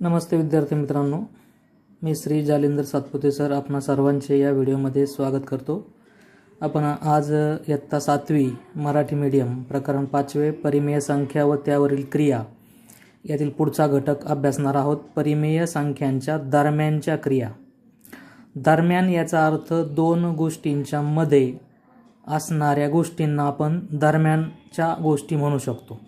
नमस्ते विद्यार्थी मित्रांनो. मी श्री जालिंदर सातपुते सर आपणा सर्वांचे या व्हिडिओमध्ये स्वागत करतो. आपण आज इयत्ता सातवी मराठी मीडियम प्रकरण पाचवे परिमेय संख्या व त्यावरील क्रिया यातील पुढचा घटक अभ्यासणार आहोत. परिमेय संख्यांच्या दरम्यानच्या क्रिया. दरम्यान याचा अर्थ दोन गोष्टींच्या मध्ये असणाऱ्या गोष्टींना आपण दरम्यानच्या गोष्टी म्हणू शकतो.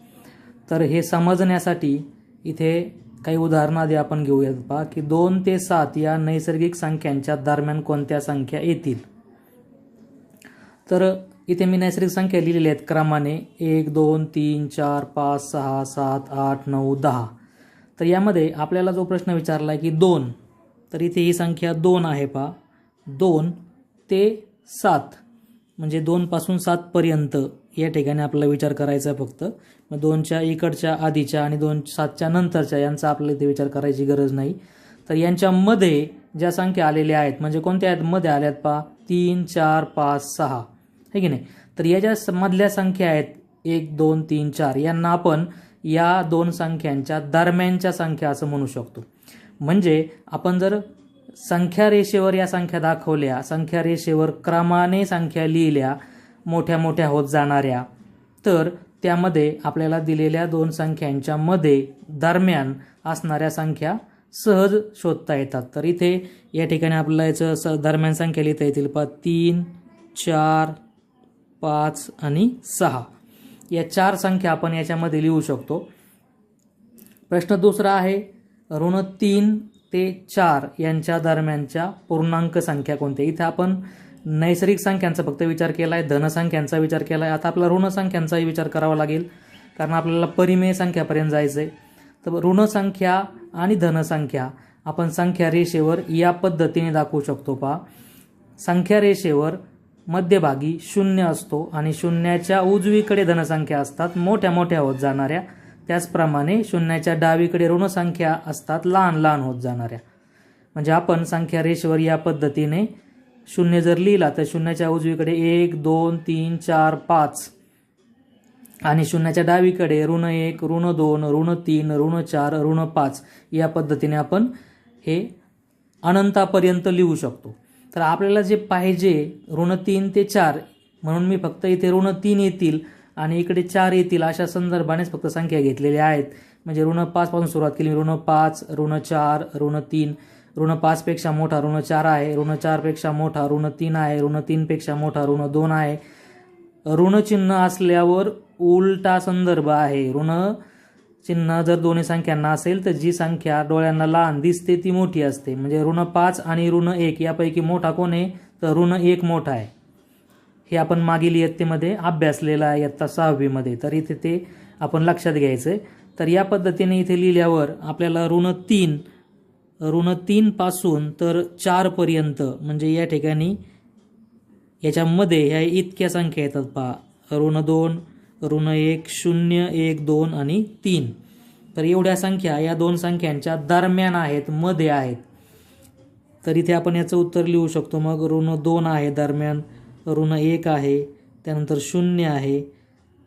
तर हे समजण्यासाठी इथे काही उदाहरणादी आपण घेऊयात पहा की दोन ते सात या नैसर्गिक संख्यांच्या दरम्यान कोणत्या संख्या येतील? तर इथे मी नैसर्गिक संख्या लिहिलेल्या आहेत क्रमाने एक दोन तीन चार पाच सहा सात आठ नऊ दहा. तर यामध्ये आपल्याला जो प्रश्न विचारला आहे की दोन तर इथे ही संख्या दोन आहे पहा दोन ते सात म्हणजे दोनपासून सातपर्यंत या ठिकाणी आपल्याला विचार करायचा फक्त. मग दोनच्या इकडच्या आधीच्या आणि दोन सातच्या नंतरच्या यांचा आपल्याला इथे विचार करायची गरज नाही. तर यांच्यामध्ये ज्या संख्या आलेल्या आहेत म्हणजे कोणत्या आहेत? मध्ये आल्यात पहा. तीन चार पाच सहा. हे की नाही? तर या ज्या मधल्या संख्या आहेत एक दोन तीन चार यांना आपण या दोन संख्यांच्या दरम्यानच्या संख्या असं म्हणू शकतो. म्हणजे आपण जर संख्या रेषेवर या संख्या दाखवल्या संख्या रेषेवर क्रमाने संख्या लिहिल्या मोठ्या मोठ्या होत जाणाऱ्या. तर त्यामध्ये आपल्याला दिलेल्या दोन संख्यांच्या मध्ये दरम्यान असणाऱ्या संख्या सहज शोधता येतात. तर इथे या ठिकाणी आपल्याला याचं स दरम्यान संख्या लिहिता येतील. पा तीन चार पाच आणि सहा. या चार संख्या आपण याच्यामध्ये लिहू शकतो. प्रश्न दुसरा आहे ऋण तीन ते चार यांच्या दरम्यानच्या पूर्णांक संख्या कोणत्या? इथे आपण नैसर्गिक संख्यांचा फक्त विचार केला आहे धनसंख्यांचा विचार केला आहे आता आपला ऋणसंख्यांचाही विचार करावा लागेल कारण आपल्याला परिमेय संख्यापर्यंत जायचं आहे तर ऋणसंख्या आणि धनसंख्या आपण संख्या रेषेवर या पद्धतीने दाखवू शकतो पहा. संख्या रेषेवर मध्यभागी शून्य असतो आणि शून्याच्या उजवीकडे धनसंख्या असतात मोठ्या मोठ्या होत जाणाऱ्या. त्याचप्रमाणे शून्याच्या डावीकडे ऋणसंख्या असतात लहान लहान होत जाणाऱ्या. म्हणजे आपण संख्या रेषेवर या पद्धतीने शून्य जर लिहिला तर शून्याच्या उजवीकडे एक दोन तीन चार पाच. आणि शून्याच्या डावीकडे ऋण एक ऋण दोन ऋण तीन ऋण चार ऋण पाच. या पद्धतीने आपण हे अनंतापर्यंत लिहू शकतो. तर आपल्याला जे पाहिजे ऋण तीन ते चार म्हणून मी फक्त इथे ऋण तीन येतील आणि इकडे चार येतील अशा संदर्भानेच फक्त संख्या घेतलेल्या आहेत. म्हणजे ऋण पाचपासून सुरुवात केली ऋण पाच ऋण चार ऋण तीन. ऋण पाचपेक्षा मोठा ऋण चार आहे. ऋण चारपेक्षा मोठा ऋण तीन आहे. ऋण तीनपेक्षा मोठा ऋण दोन आहे. ऋण चिन्ह असल्यावर उलटा संदर्भ आहे. ऋण चिन्ह जर दोन्ही संख्यांना असेल तर जी संख्या डोळ्यांना लहान दिसते ती मोठी असते. म्हणजे ऋण पाच आणि ऋण एक यापैकी मोठा कोण आहे? तर ऋण एक मोठा आहे. हे आपण मागील इयत्तेमध्ये अभ्यासलेलं आहे इयत्ता सहावीमध्ये. तर इथे ते आपण लक्षात घ्यायचं आहे तर या पद्धतीने इथे लिहिल्यावर आपल्याला ऋण तीन ऋण तीन पासून तर चारपर्यंत म्हणजे या ठिकाणी याच्यामध्ये ह्या इतक्या संख्या येतात पहा. ऋण दोन ऋण एक शून्य एक दोन आणि तीन. तर एवढ्या संख्या या दोन संख्यांच्या दरम्यान आहेत मध्ये आहेत. तर इथे आपण याचं उत्तर लिहू शकतो. मग ऋण दोन आहे दरम्यान ऋण एक आहे त्यानंतर शून्य आहे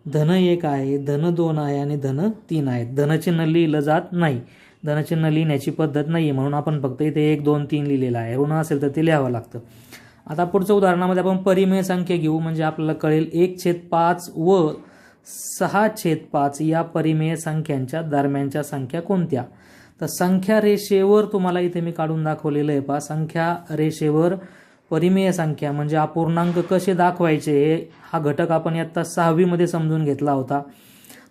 धन एक आहे धन दोन आहे आणि धन तीन आहे. धनचिन्ह लिहिलं जात नाही. धनचिन्ह लिहिण्याची पद्धत नाही म्हणून आपण फक्त इथे एक दोन तीन लिहिलेलं आहे. ऋण असेल तर ते लिहावं लागतं. आता पुढच्या उदाहरणामध्ये आपण परिमेय संख्या घेऊ म्हणजे आपल्याला कळेल एक छेद पाच व सहा छेद पाच या परिमेय संख्यांच्या दरम्यानच्या संख्या कोणत्या? तर संख्या रेषेवर तुम्हाला इथे मी काढून दाखवलेलं आहे पहा. संख्या रेषेवर परिमेय संख्या म्हणजे अपूर्णांक कसे दाखवायचे हे हा घटक आपण इयत्ता सहावीमध्ये समजून घेतला होता.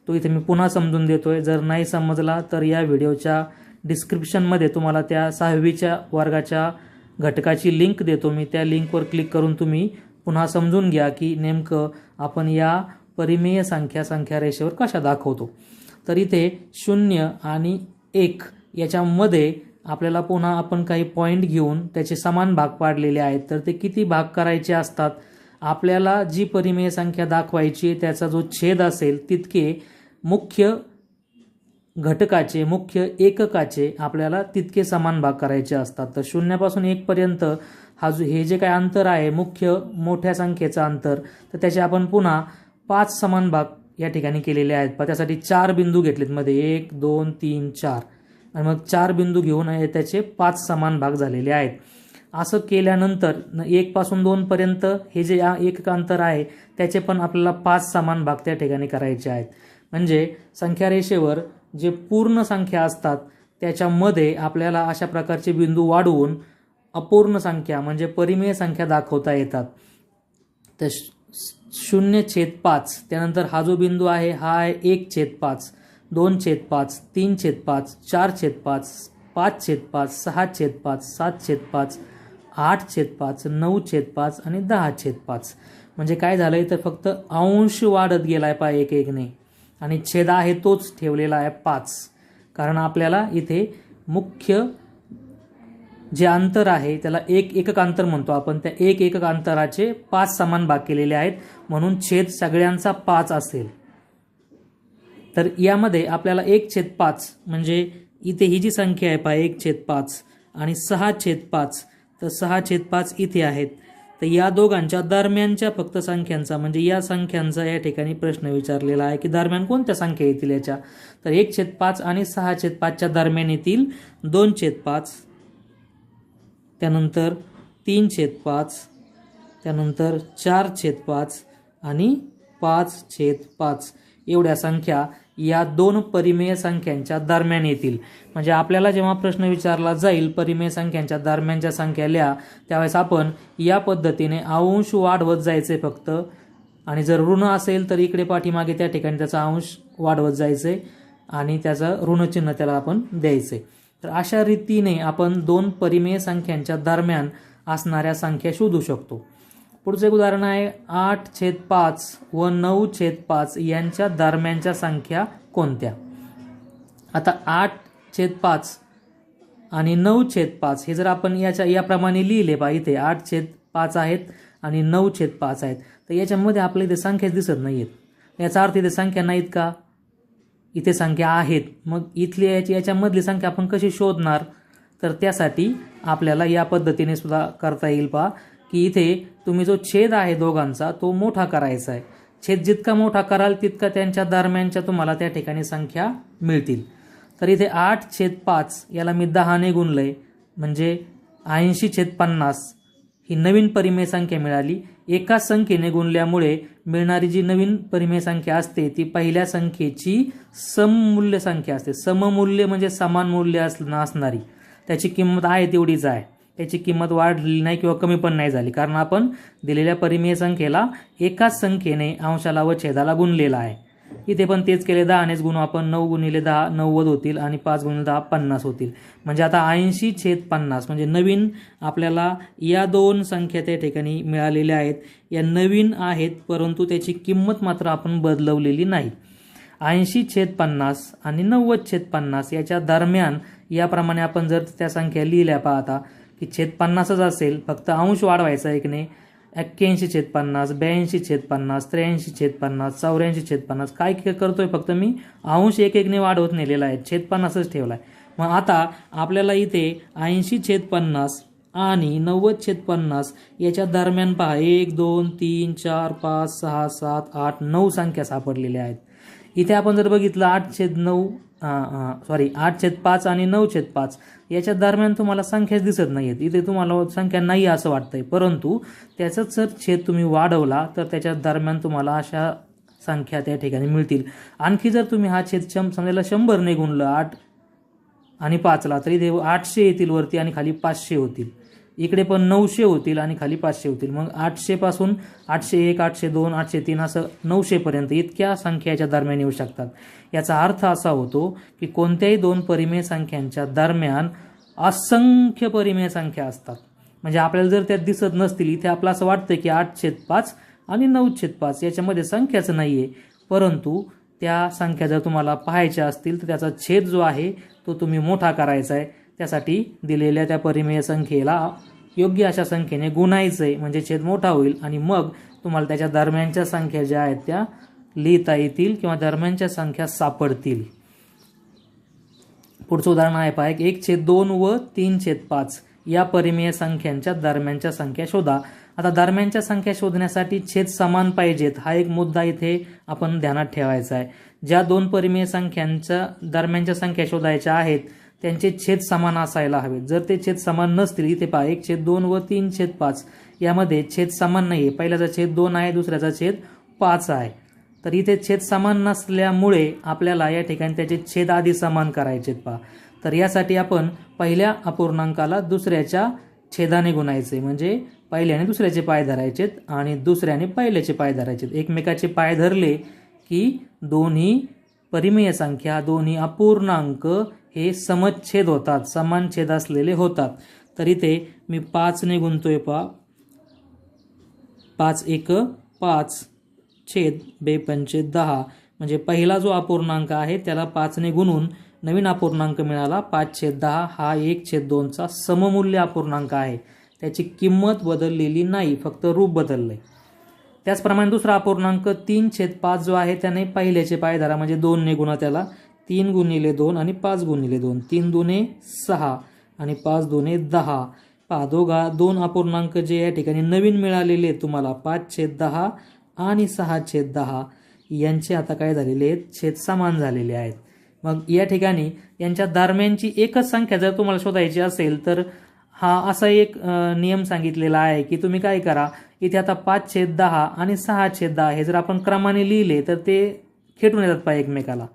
तो इथे मी पुन्हा समजून देतो आहे जर नाही समजला तर या व्हिडिओच्या डिस्क्रिप्शनमध्ये तुम्हाला त्या सहावीच्या वर्गाच्या घटकाची लिंक देतो. मी त्या लिंकवर क्लिक करून तुम्ही पुन्हा समजून घ्या की नेमकं आपण या परिमेय संख्या संख्या रेषेवर कशा दाखवतो. तर इथे शून्य आणि एक याच्यामध्ये आपल्याला पुन्हा आपण काही पॉईंट घेऊन त्याचे समान भाग पाडलेले आहेत. तर ते किती भाग करायचे असतात? आपल्याला जी परिमेय संख्या दाखवायची त्याचा जो छेद असेल तितके मुख्य घटकाचे मुख्य एककाचे आपल्याला तितके समान भाग करायचे असतात. तर शून्यापासून एकपर्यंत हा जो हे जे काय अंतर आहे मुख्य मोठ्या संख्येचं अंतर तर त्याचे आपण पुन्हा पाच समान भाग या ठिकाणी केलेले आहेत. त्यासाठी चार बिंदू घेतलेत. मध्ये एक दोन तीन चार. आणि मग चार बिंदू घेऊन त्याचे पाच समान भाग झालेले आहेत. असं केल्यानंतर एकपासून दोनपर्यंत हे जे एक अंतर आहे त्याचे पण आपल्याला पाच समान भाग त्या ठिकाणी करायचे आहेत. म्हणजे संख्या रेषेवर जे पूर्ण संख्या असतात त्याच्यामध्ये आपल्याला अशा प्रकारचे बिंदू वाढवून अपूर्ण संख्या म्हणजे परिमेय संख्या दाखवता येतात. तर श- शून्य छेद पाच त्यानंतर हा जो बिंदू आहे हा आहे एक छेद पाच दोन छेद पाच तीन छेद पाच चार छेद पाच पाच छेद पाच सहा छेद पाच सात छेद पाच आठ छेद पाच नऊ छेद पाच आणि दहा छेद पाच. म्हणजे काय झालंय तर फक्त अंश वाढत गेलाय पा एक एकने आणि छेद आहे तोच ठेवलेला आहे पाच. कारण आपल्याला इथे मुख्य जे अंतर आहे त्याला एक एकक अंतर म्हणतो आपण. त्या एक एकक अंतराचे पाच समान भाग केलेले आहेत. म्हणून छेद सगळ्यांचा पाच असेल. तर यामध्ये आपल्याला एक छेद पाच म्हणजे इथे ही जी संख्या आहे पहा एक छेद पाच आणि सहा छेद पाच तर सहा छेद पाच इथे आहेत. तर या दोघांच्या दरम्यानच्या फक्त संख्यांचा म्हणजे या संख्यांचा या ठिकाणी प्रश्न विचारलेला आहे की दरम्यान कोणत्या संख्या येतील याच्या? तर एक छेद पाच आणि सहा छेद पाचच्या दरम्यान येतील. दोन छेद पाच त्यानंतर तीन छेद पाच त्यानंतर चार छेद पाच आणि पाच छेद पाच. एवढ्या संख्या या दोन परिमेय संख्यांच्या दरम्यान येतील. म्हणजे आपल्याला जेव्हा प्रश्न विचारला जाईल परिमेय संख्यांच्या दरम्यानच्या संख्या लिहा त्यावेळेस आपण या पद्धतीने अंश वाढवत जायचे फक्त. आणि जर ऋण असेल तर इकडे पाठीमागे त्या ठिकाणी त्याचा अंश वाढवत जायचे आणि त्याचं ऋणचिन्ह त्याला आपण द्यायचे. तर अशा रीतीने आपण दोन परिमेय संख्यांच्या दरम्यान असणाऱ्या संख्या शोधू शकतो. पुढचं एक उदाहरण आहे. आठ छेद पाच व नऊ छेद पाच यांच्या दरम्यानच्या संख्या कोणत्या? आता आठ छेद पाच आणि नऊ छेद पाच हे जर आपण याच्या याप्रमाणे लिहिले पहा इथे आठ छेद पाच आहेत आणि नऊ छेद पाच आहेत. तर याच्यामध्ये आपल्या इथे संख्याच दिसत नाही आहेत याचा अर्थ इथे संख्या नाहीत का? इथे संख्या आहेत. मग इथली याची याच्यामधली संख्या आपण कशी शोधणार? तर त्यासाठी आपल्याला या पद्धतीने सुद्धा करता येईल पहा. की इथे तुम्ही जो छेद आहे दोघांचा तो मोठा करायचा आहे. छेद जितका मोठा कराल तितका त्यांच्या दरम्यानच्या तुम्हाला त्या ठिकाणी संख्या मिळतील. तर इथे आठ छेद पाच याला मी दहाने गुणलंय. म्हणजे ऐंशी छेद पन्नास ही नवीन परिमेय संख्या मिळाली. एका संख्येने गुणल्यामुळे मिळणारी जी नवीन परिमेय संख्या असते ती पहिल्या संख्येची सममूल्य संख्या असते. सममूल्य म्हणजे समान मूल्य अस- असणारी. त्याची किंमत आहे तेवढीच आहे. त्याची किंमत वाढली नाही किंवा कमी पण नाही झाली. कारण आपण दिलेल्या परिमेय संख्येला एकाच संख्येने अंशाला व छेदाला गुणलेला आहे. इथे पण तेच केले दहानेच गुण आपण नऊ गुणिले दहा नव्वद होतील आणि पाच गुणिले दहा पन्नास होतील. म्हणजे आता ऐंशी छेद पन्नास म्हणजे नवीन आपल्याला या दोन संख्या त्या ठिकाणी मिळालेल्या आहेत. या नवीन आहेत परंतु त्याची किंमत मात्र आपण बदलवलेली नाही. ऐंशी छेद पन्नास आणि नव्वद छेद पन्नास याच्या दरम्यान याप्रमाणे आपण जर त्या संख्या लिहिल्या पाहता की छेद पन्नासच असेल फक्त अंश वाढवायचा एक ने एक्क्याऐंशी छेद पन्नास ब्याऐंशी छेद पन्नास त्र्याऐंशी छेद पन्नास चौऱ्याऐंशी छेद पन्नास काय करतोय फक्त मी? अंश एक एकने वाढवत नेलेला आहे छेद पन्नासच ठेवला आहे. मग आता आपल्याला इथे ऐंशी छेद पन्नास आणि नव्वद छेद पन्नास याच्या दरम्यान पहा एक दोन तीन चार पाच सहा सात आठ नऊ संख्या सापडलेल्या आहेत. इथे आपण जर बघितलं आठ छेद नऊ सॉरी आठ छेद पाच आणि नऊ छेद पाच. याच्या दरम्यान तुम्हाला संख्याच दिसत नाही आहेत इथे तुम्हाला संख्या नाही असं वाटतंय. परंतु त्याचाच जर छेद तुम्ही वाढवला तर त्याच्या दरम्यान तुम्हाला अशा संख्या त्या ठिकाणी मिळतील. आणखी जर तुम्ही हा छेद शं समजायला शंभरने गुणलं आठ आणि पाचला तरी ते आठशे येतील वरती आणि खाली पाचशे होतील. इकडे पण नऊशे होतील आणि खाली पाचशे होतील. मग आठशेपासून आठशे एक आठशे दोन आठशे तीन असं नऊशेपर्यंत इतक्या संख्याच्या दरम्यान येऊ शकतात. याचा अर्थ असा होतो की कोणत्याही दोन परिमेय संख्यांच्या दरम्यान असंख्य परिमेय संख्या असतात. म्हणजे आपल्याला जर त्यात दिसत नसतील इथे आपलं असं वाटतं की आठ पाच आणि नऊ पाच याच्यामध्ये संख्याच नाही आहे परंतु त्या संख्या जर तुम्हाला पाहायच्या असतील तर त्याचा छेद जो आहे तो तुम्ही मोठा करायचा आहे. त्यासाठी दिलेल्या त्या परिमेय संख्येला योग्य अशा संख्येने गुणायचं आहे म्हणजे छेद मोठा होईल. आणि मग तुम्हाला त्याच्या दरम्यानच्या संख्या ज्या आहेत त्या लिहिता येतील किंवा दरम्यानच्या संख्या सापडतील. पुढचं उदाहरण आहे पहा एक छेद दोन व तीन छेद पाच. या परिमेय संख्यांच्या दरम्यानच्या संख्या शोधा. आता दरम्यानच्या संख्या शोधण्यासाठी छेद समान पाहिजेत. हा एक मुद्दा इथे आपण ध्यानात ठेवायचा आहे. ज्या दोन परिमेय संख्यांच्या दरम्यानच्या संख्या शोधायच्या आहेत त्यांचे छेद समान असायला हवेत. जर ते छेद समान नसतील इथे पहा एक छेद दोन व तीन छेद पाच. यामध्ये छेद समान नाही आहे पहिल्याचा छेद दोन आहे दुसऱ्याचा छेद पाच आहे. तर इथे छेद समान नसल्यामुळे आपल्याला या ठिकाणी त्याचे छेद आधी समान करायचे पहा. तर यासाठी आपण पहिल्या अपूर्णांकाला दुसऱ्याच्या छेदाने गुणायचे. म्हणजे पहिल्याने दुसऱ्याचे पाय धरायचेत आणि दुसऱ्याने पहिल्याचे पाय धरायचेत. एकमेकाचे पाय धरले की दोन्ही परिमेय संख्या दोन्ही अपूर्णांक हे समच्छेद होतात समान छेद असलेले होतात. तर इथे मी पाचने गुंतोय पा. पाच एक पाच छेद बेपंचे दहा. म्हणजे पहिला जो अपूर्णांक आहे त्याला पाचने गुणून नवीन अपूर्णांक मिळाला. पाच छेद दहा हा एक छेद दोनचा सममूल्य अपूर्णांक आहे. त्याची किंमत बदललेली नाही फक्त रूप बदललंय. त्याचप्रमाणे दुसरा अपूर्णांक तीन छेद पाच जो आहे त्याने पहिल्याचे पाय धरा म्हणजे दोनने गुणा त्याला तीन गुणिले दोन आणि पाच गुणिले दोन. तीन दुने सहा आणि पाच दुने दहा. पहा दोघा दोन अपूर्णांक जे या ठिकाणी नवीन मिळालेले आहेत तुम्हाला पाच छेद दहा आणि सहा छेद दहा यांचे आता काय झालेले आहेत? छेद समान झालेले आहेत. मग या ठिकाणी यांच्या दरम्यानची एकच संख्या जर तुम्हाला शोधायची असेल तर हा असा एक नियम सांगितलेला आहे की तुम्ही काय करा इथे आता पाच छेद दहा आणि सहा छेद दहा हे जर आपण क्रमाने लिहिले तर ते खेटून येतात पहा एकमेकाला.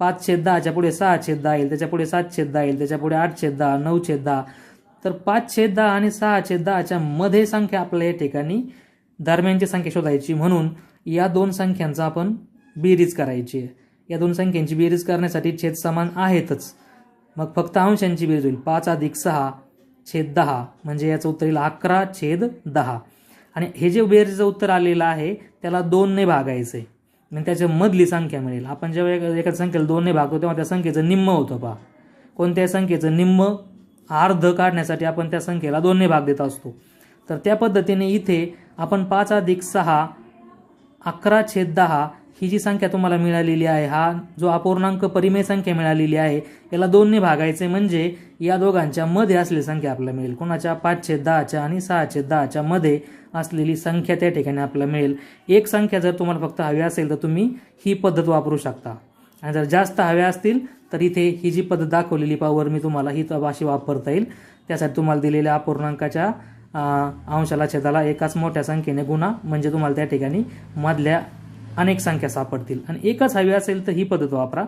पाच छेद दहाच्या पुढे सहा छेद दहा येईल त्याच्या पुढे सात छेद दहा येईल त्याच्या पुढे आठ छेद दहा नऊ छेद दहा. तर पाच छेद दहा आणि सहा छेद दहाच्या मध्ये संख्या आपल्या या ठिकाणी दरम्यानची संख्या शोधायची. म्हणून या दोन संख्यांचा आपण बेरीज करायची आहे. या दोन संख्यांची बेरीज करण्यासाठी छेद समान आहेतच. मग फक्त अंशांची बेरीज होईल. पाच अधिक सहा छेद दहा म्हणजे याचं उत्तर येईल अकरा छेद दहा. आणि हे जे बेरीजचं उत्तर आलेलं आहे त्याला दोनने भागायचं आहे आणि त्याच्या मधली संख्या मिळेल. आपण जेव्हा एका संख्येला दोनने भागतो तेव्हा त्या संख्येचं निम्म होतं पहा कोणत्या संख्येचं निम्म अर्ध काढण्यासाठी आपण त्या संख्येला दोनने भाग देत असतो. तर त्या पद्धतीने इथे आपण पाच अधिक सहा अकरा छेद दहा ही जी संख्या तुम्हाला मिळालेली आहे हा जो अपूर्णांक परिमेय संख्या मिळालेली आहे याला दोनने भागायचे म्हणजे या दोघांच्या मध्ये असलेली संख्या आपल्याला मिळेल. कोणाच्या पाचशे दहाच्या आणि सहाशे दहाच्या मध्ये असलेली संख्या त्या ठिकाणी आपल्याला मिळेल. एक संख्या जर तुम्हाला फक्त हवी असेल तर तुम्ही ही पद्धत वापरू शकता. आणि जर जास्त हव्या असतील तर इथे ही जी पद्धत दाखवलेली पावर मी तुम्हाला ही अशी वापरता येईल. त्यासाठी तुम्हाला दिलेल्या अपूर्णांकाच्या अंशाला छेदाला एकाच मोठ्या संख्येने गुणा म्हणजे तुम्हाला त्या ठिकाणी मधल्या अनेक संख्या सापडतील. आणि एकच हवी असेल तर ही पद्धत वापरा.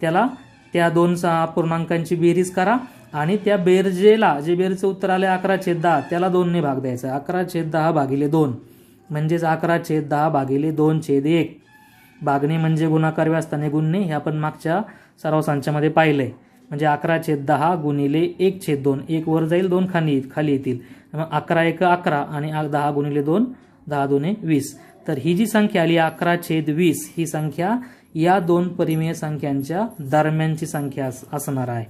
त्याला त्या दोन पूर्णांकांची बेरीज करा आणि त्या बेरजेला जे बेरजेचं उत्तर आले अकरा छेद दहा त्याला दोनने भाग द्यायचा. अकरा छेद दहा भागिले दोन. म्हणजेच अकरा छेद दहा भागिले दोन छेद एक. भागणे म्हणजे गुणाकार व्यस्ताने गुणणे हे आपण मागच्या सराव संचामध्ये पाहिलंय. म्हणजे अकरा छेद दहा गुणिले एक छेद दोन. एक वर जाईल दोन खाली खाली येतील. मग अकरा एक अकरा आणि दहा गुणिले दोन दहा दोने वीस. तर ही जी संख्या आली अकरा छेद वीस ही संख्या या दोन परिमेय संख्यांच्या दरम्यानची संख्या असणार आहे.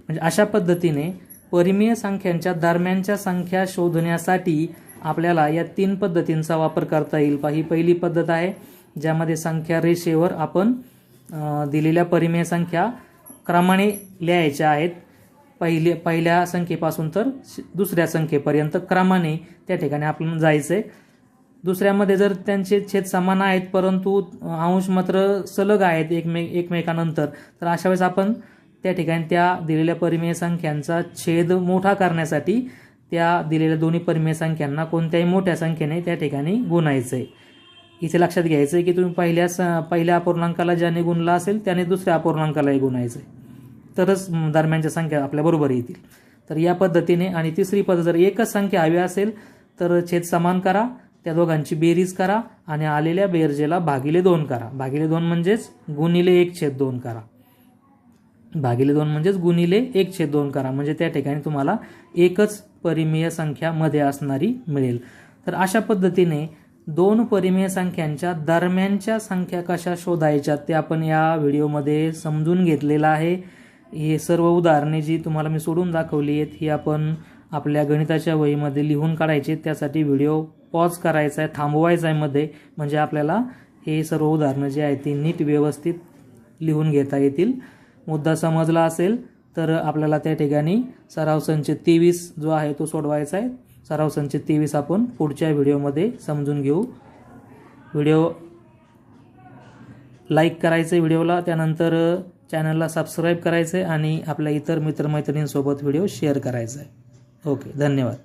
म्हणजे अशा पद्धतीने परिमेय संख्यांच्या दरम्यानच्या संख्या शोधण्यासाठी आपल्याला या तीन पद्धतींचा वापर करता येईल. पहा, ही पहिली पद्धत आहे ज्यामध्ये संख्या रेषेवर आपण दिलेल्या परिमेय संख्या क्रमाने लिहायच्या आहेत. पहिले पहिल्या संख्येपासून तर श- दुसऱ्या संख्येपर्यंत क्रमाने त्या ठिकाणी आपण जायचं आहे दुसऱ्यामध्ये जर त्यांचे छेद समान आहेत परंतु अंश मात्र सलग आहेत एकमे एकमेकानंतर तर अशा वेळेस आपण त्या ठिकाणी त्या दिलेल्या परिमेय संख्यांचा छेद मोठा करण्यासाठी त्या दिलेल्या दोन्ही परिमेय संख्यांना कोणत्याही मोठ्या संख्येने त्या ठिकाणी गुणायचं आहे इथे लक्षात घ्यायचं आहे की तुम्ही पहिल्या स पहिल्या अपूर्णांकाला ज्याने गुणला असेल त्याने दुसऱ्या अपूर्णांकालाही गुणायचं आहे तरच दरम्यानच्या संख्या आपल्या बरोबर येतील. तर या पद्धतीने आणि तिसरी पद्धत जर एकच संख्या हवी असेल तर छेद समान करा. त्या दोघांची बेरीज करा आणि आलेल्या बेरजेला भागिले दोन करा. भागिले दोन म्हणजेच गुणिले एक छेद दोन करा. भागिले दोन म्हणजेच गुणिले एक छेद दोन करा. म्हणजे त्या ठिकाणी तुम्हाला एकच परिमेय संख्या मध्ये असणारी मिळेल. तर अशा पद्धतीने दोन परिमेय संख्यांच्या दरम्यानच्या संख्या कशा शोधायच्या ते आपण या व्हिडिओमध्ये समजून घेतलेलं आहे. हे सर्व उदाहरणे जी तुम्हाला मी सोडून दाखवली आहेत ही आपण आपल्या गणिताच्या वहीमध्ये लिहून काढायचे त्यासाठी व्हिडिओ पॉज करायचा आहे थांबवायचा आहे मध्ये. म्हणजे आपल्याला हे सर्व उदाहरणं जी आहेत ती नीट व्यवस्थित लिहून घेता येतील. मुद्दा समजला असेल तर आपल्याला त्या ठिकाणी सराव संच तेवीस जो आहे तो सोडवायचा आहे. सराव संच तेवीस आपण पुढच्या व्हिडिओमध्ये समजून घेऊ. व्हिडिओ लाईक करायचं व्हिडिओला त्यानंतर चॅनलला सबस्क्राईब करायचं आहे आणि आपल्या इतर मित्रमैत्रिणींसोबत व्हिडिओ शेअर करायचा आहे ओके धन्यवाद.